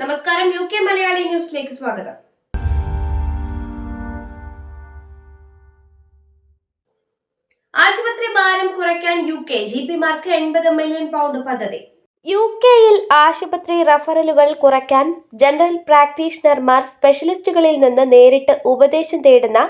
നമസ്കാരം U K Malayali ന്യൂസിലേക്ക് സ്വാഗതം. ആശുപത്രി ഭാരം കുറയ്ക്കാൻ യു കെ ജി പിമാർക്ക് എൺപത് മില്യൺ പൗണ്ട് പദ്ധതി. യു കെയിൽ ആശുപത്രി റഫറലുകൾ കുറയ്ക്കാൻ ജനറൽ പ്രാക്ടീഷണർമാർ സ്പെഷ്യലിസ്റ്റുകളിൽ നിന്ന് നേരിട്ട് ഉപദേശം തേടുന്ന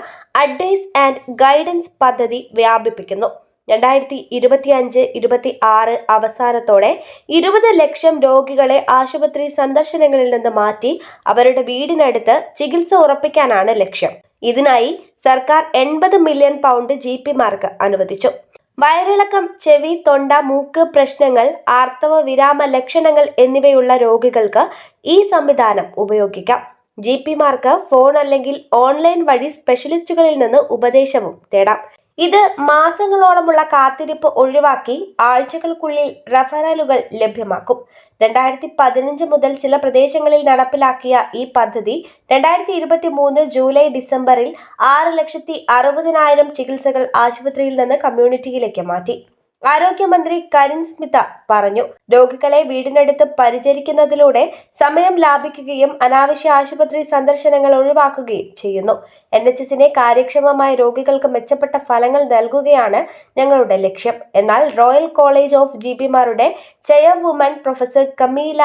അഡ്വൈസ് ആൻഡ് ഗൈഡൻസ് പദ്ധതി വ്യാപിപ്പിക്കുന്നു. രണ്ടായിരത്തി ഇരുപത്തി അഞ്ച് ഇരുപത്തി ആറ് അവസാനത്തോടെ ഇരുപത് ലക്ഷം രോഗികളെ ആശുപത്രി സന്ദർശനങ്ങളിൽ നിന്ന് മാറ്റി അവരുടെ വീടിനടുത്ത് ചികിത്സ ഉറപ്പിക്കാനാണ് ലക്ഷ്യം. ഇതിനായി സർക്കാർ എൺപത് മില്യൺ പൗണ്ട് ജി പിമാർക്ക് അനുവദിച്ചു. വയറിളക്കം ചെവി തൊണ്ട മൂക്ക് പ്രശ്നങ്ങൾ ആർത്തവ വിരാമ ലക്ഷണങ്ങൾ എന്നിവയുള്ള രോഗികൾക്ക് ഈ സംവിധാനം ഉപയോഗിക്കാം. ജി പിമാർക്ക് ഫോൺ അല്ലെങ്കിൽ ഓൺലൈൻ വഴി സ്പെഷ്യലിസ്റ്റുകളിൽ നിന്ന് ഉപദേശവും തേടാം. ഇത് മാസങ്ങളോളമുള്ള കാത്തിരിപ്പ് ഒഴിവാക്കി ആഴ്ചകൾക്കുള്ളിൽ റഫറലുകൾ ലഭ്യമാക്കും. രണ്ടായിരത്തി പതിനഞ്ച് മുതൽ ചില പ്രദേശങ്ങളിൽ നടപ്പിലാക്കിയ ഈ പദ്ധതി രണ്ടായിരത്തി ഇരുപത്തി മൂന്ന് ജൂലൈ ഡിസംബറിൽ ആറ് ലക്ഷത്തി അറുപതിനായിരം ചികിത്സകൾ ആശുപത്രിയിൽ നിന്ന് കമ്മ്യൂണിറ്റിയിലേക്ക് മാറ്റി. ആരോഗ്യമന്ത്രി കരിൻ സ്മിത പറഞ്ഞു. രോഗികളെ വീടിനടുത്ത് പരിചരിക്കുന്നതിലൂടെ സമയം ലാഭിക്കുകയും അനാവശ്യ ആശുപത്രി സന്ദർശനങ്ങൾ ഒഴിവാക്കുകയും ചെയ്യുന്നു. എൻ എച്ച് എസിനെ കാര്യക്ഷമമായ രോഗികൾക്ക് മെച്ചപ്പെട്ട ഫലങ്ങൾ നൽകുകയാണ് ഞങ്ങളുടെ ലക്ഷ്യം. എന്നാൽ റോയൽ കോളേജ് ഓഫ് ജി പിമാരുടെ ചെയർവുമൻ പ്രൊഫസർ കമീല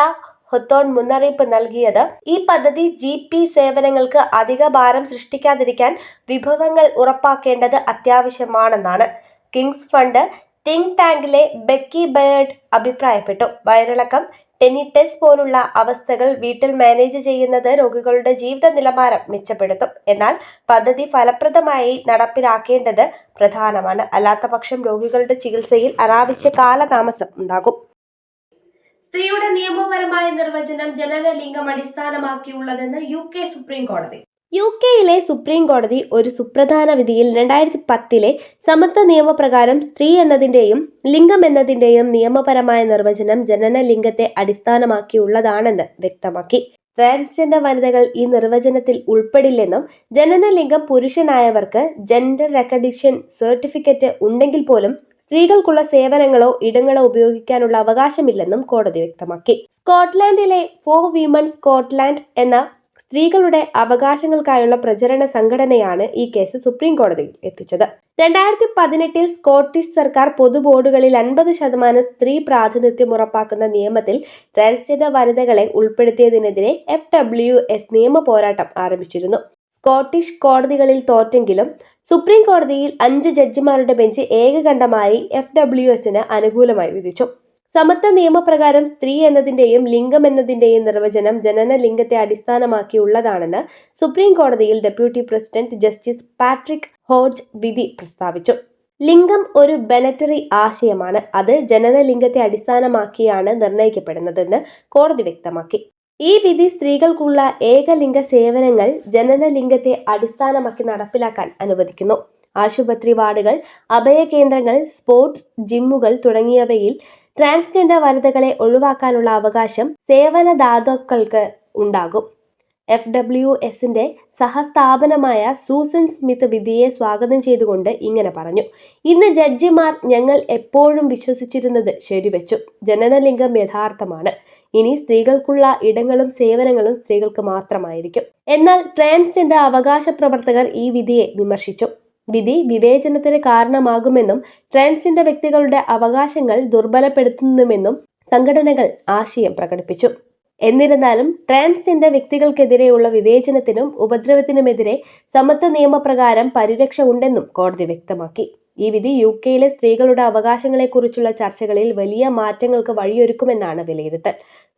ഹൊത്തോൺ മുന്നറിയിപ്പ് നൽകിയത് ഈ പദ്ധതി ജി പി സേവനങ്ങൾക്ക് അധിക ഭാരം സൃഷ്ടിക്കാതിരിക്കാൻ വിഭവങ്ങൾ ഉറപ്പാക്കേണ്ടത് അത്യാവശ്യമാണെന്നാണ്. കിങ്സ് ഫണ്ട് തിങ്ക് ടാങ്കിലെ ബെക്കി ബേർഡ് അഭിപ്രായപ്പെട്ടു. വയറിളക്കം ടെനിറ്റസ് പോലുള്ള അവസ്ഥകൾ വീട്ടിൽ മാനേജ് ചെയ്യുന്നത് രോഗികളുടെ ജീവിത നിലവാരം മെച്ചപ്പെടുത്തും. എന്നാൽ പദ്ധതി ഫലപ്രദമായി നടപ്പിലാക്കേണ്ടത് പ്രധാനമാണ്. അല്ലാത്തപക്ഷം രോഗികളുടെ ചികിത്സയിൽ അനാവശ്യ കാലതാമസം ഉണ്ടാകും. സ്ത്രീയുടെ നിയമപരമായ നിർവചനം ജനനലിംഗം അടിസ്ഥാനമാക്കിയുള്ളതെന്ന് യു കെ സുപ്രീം കോടതി യു കെയിലെ സുപ്രീം കോടതി ഒരു സുപ്രധാന വിധിയിൽ രണ്ടായിരത്തി പത്തിലെ സമത്വ നിയമപ്രകാരം സ്ത്രീ എന്നതിന്റെയും ലിംഗം എന്നതിന്റെയും നിയമപരമായ നിർവചനം ജനന ലിംഗത്തെ അടിസ്ഥാനമാക്കിയുള്ളതാണെന്ന് വ്യക്തമാക്കി. ട്രാൻസ്ജെൻഡർ വനിതകൾ ഈ നിർവചനത്തിൽ ഉൾപ്പെടില്ലെന്നും ജനനലിംഗം പുരുഷനായവർക്ക് ജെൻഡർ റെക്കഗ്നിഷൻ സർട്ടിഫിക്കറ്റ് ഉണ്ടെങ്കിൽ പോലും സ്ത്രീകൾക്കുള്ള സേവനങ്ങളോ ഇടങ്ങളോ ഉപയോഗിക്കാനുള്ള അവകാശമില്ലെന്നും കോടതി വ്യക്തമാക്കി. സ്കോട്ട്ലാൻഡിലെ ഫോർ വിമൺ സ്കോട്ട്ലാൻഡ് എന്ന സ്ത്രീകളുടെ അവകാശങ്ങൾക്കായുള്ള പ്രചരണ സംഘടനയാണ് ഈ കേസ് സുപ്രീം കോടതിയിൽ എത്തിച്ചത്. രണ്ടായിരത്തി പതിനെട്ടിൽ സ്കോട്ടിഷ് സർക്കാർ പൊതു ബോർഡുകളിൽ അൻപത് ശതമാനം സ്ത്രീ പ്രാതിനിധ്യം ഉറപ്പാക്കുന്ന നിയമത്തിൽ ട്രാൻസ്ജെൻഡർ വനിതകളെ ഉൾപ്പെടുത്തിയതിനെതിരെ എഫ് ഡബ്ല്യു എസ് നിയമ പോരാട്ടം ആരംഭിച്ചിരുന്നു. സ്കോട്ടിഷ് കോടതികളിൽ തോറ്റെങ്കിലും സുപ്രീം കോടതിയിൽ അഞ്ച് ജഡ്ജിമാരുടെ ബെഞ്ച് ഏകകണ്ഠമായി എഫ് ഡബ്ല്യു എസിന് അനുകൂലമായി വിധിച്ചു. സമത്വ നിയമപ്രകാരം സ്ത്രീ എന്നതിന്റെയും ലിംഗം എന്നതിന്റെയും നിർവചനം ജനന ലിംഗത്തെ അടിസ്ഥാനമാക്കിയുള്ളതാണെന്ന് സുപ്രീം കോടതിയിൽ deputy president justice Patrick Hodge വിധി പ്രസ്താവിച്ചു. ലിംഗം ഒരു ബെനറ്ററി ആശയമാണ്. അത് ജനന ലിംഗത്തെ അടിസ്ഥാനമാക്കിയാണ് നിർണയിക്കപ്പെടുന്നതെന്ന് കോടതി വ്യക്തമാക്കി. ഈ വിധി സ്ത്രീകൾക്കുള്ള ഏകലിംഗ സേവനങ്ങൾ ജനന ലിംഗത്തെ അടിസ്ഥാനമാക്കി നടപ്പിലാക്കാൻ അനുവദിക്കുന്നു. ആശുപത്രി വാർഡുകൾ അഭയകേന്ദ്രങ്ങൾ സ്പോർട്സ് ജിമ്മുകൾ തുടങ്ങിയവയിൽ ട്രാൻസ്ജെൻഡർ വനിതകളെ ഒഴിവാക്കാനുള്ള അവകാശം സേവനദാതാക്കൾക്ക് ഉണ്ടാകും. എഫ് ഡബ്ല്യു എസിന്റെ സഹസ്ഥാപനമായ സൂസൻ സ്മിത്ത് വിധിയെ സ്വാഗതം ചെയ്തുകൊണ്ട് ഇങ്ങനെ പറഞ്ഞു. ഇന്ന് ജഡ്ജിമാർ ഞങ്ങൾ എപ്പോഴും വിശ്വസിച്ചിരുന്നത് ശരിവെച്ചു. ജനനലിംഗം യഥാർത്ഥമാണ്. ഇനി സ്ത്രീകൾക്കുള്ള ഇടങ്ങളും സേവനങ്ങളും സ്ത്രീകൾക്ക് മാത്രമായിരിക്കും. എന്നാൽ ട്രാൻസ്ജെൻഡർ അവകാശ പ്രവർത്തകർ ഈ വിധിയെ വിമർശിച്ചു. വിധി വിവേചനത്തിന് കാരണമാകുമെന്നും ട്രാൻസ്ജെൻഡർ വ്യക്തികളുടെ അവകാശങ്ങൾ ദുർബലപ്പെടുത്തുന്നുമെന്നും സംഘടനകൾ ആശയം പ്രകടിപ്പിച്ചു. എന്നിരുന്നാലും ട്രാൻസ്ജെൻഡർ വ്യക്തികൾക്കെതിരെയുള്ള വിവേചനത്തിനും ഉപദ്രവത്തിനുമെതിരെ സമത്വ നിയമപ്രകാരം പരിരക്ഷ ഉണ്ടെന്നും കോടതി വ്യക്തമാക്കി. ഈ വിധി യു കെയിലെ സ്ത്രീകളുടെ അവകാശങ്ങളെക്കുറിച്ചുള്ള ചർച്ചകളിൽ വലിയ മാറ്റങ്ങൾക്ക് വഴിയൊരുക്കുമെന്നാണ് വിലയിരുത്തൽ.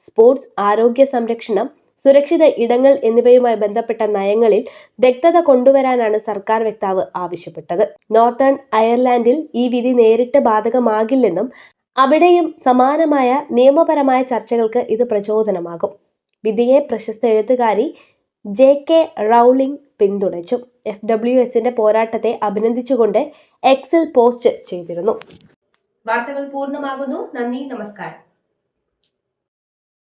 സ്പോർട്സ് ആരോഗ്യ സംരക്ഷണം സുരക്ഷിത ഇടങ്ങൾ എന്നിവയുമായി ബന്ധപ്പെട്ട നയങ്ങളിൽ വ്യക്തത കൊണ്ടുവരാനാണ് സർക്കാർ വക്താവ് ആവശ്യപ്പെട്ടത്. നോർത്തേൺ അയർലാൻഡിൽ ഈ വിധി നേരിട്ട് ബാധകമാകില്ലെന്നും അവിടെയും സമാനമായ നിയമപരമായ ചർച്ചകൾക്ക് ഇത് പ്രചോദനമാകും. വിധിയെ പ്രശസ്ത എഴുത്തുകാരി ജെ കെ റൗളിംഗ് പിന്തുണച്ചു. എഫ് ഡബ്ല്യു എസിന്റെ പോരാട്ടത്തെ അഭിനന്ദിച്ചുകൊണ്ട് എക്സിൽ പോസ്റ്റ് ചെയ്തിരുന്നു. വാർത്തകൾ പൂർണമാകുന്നു. നന്ദി നമസ്കാരം.